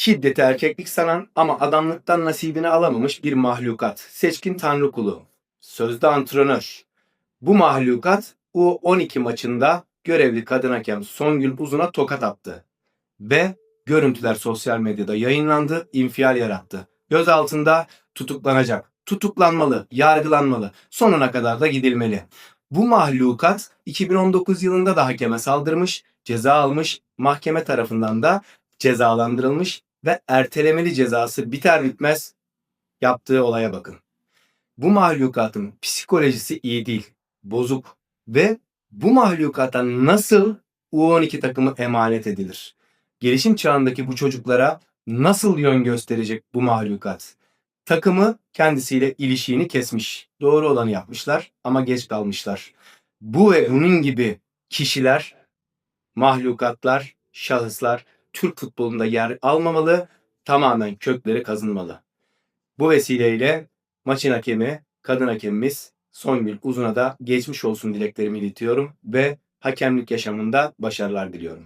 Şiddeti erkeklik sanan ama adamlıktan nasibini alamamış bir mahlukat. Seçkin tanrı kulu. Sözde antrenör. Bu mahlukat U12 maçında görevli kadın hakem Songül Uzun'a tokat attı. Ve görüntüler sosyal medyada yayınlandı, infial yarattı. Göz altında tutuklanacak. Tutuklanmalı, yargılanmalı. Sonuna kadar da gidilmeli. Bu mahlukat 2019 yılında da hakeme saldırmış, ceza almış, mahkeme tarafından da cezalandırılmış ve ertelemeli cezası biter bitmez yaptığı olaya bakın. Bu mahlukatın psikolojisi iyi değil, bozuk ve bu mahlukata nasıl U12 takımı emanet edilir? Gelişim çağındaki bu çocuklara nasıl yön gösterecek bu mahlukat? Takımı kendisiyle ilişiğini kesmiş. Doğru olanı yapmışlar ama geç kalmışlar. Bu ve bunun gibi kişiler, mahlukatlar, şahıslar Türk futbolunda yer almamalı, tamamen kökleri kazınmalı. Bu vesileyle maçın hakemi, kadın hakemimiz Songül Uzun'a da geçmiş olsun dileklerimi iletiyorum ve hakemlik yaşamında başarılar diliyorum.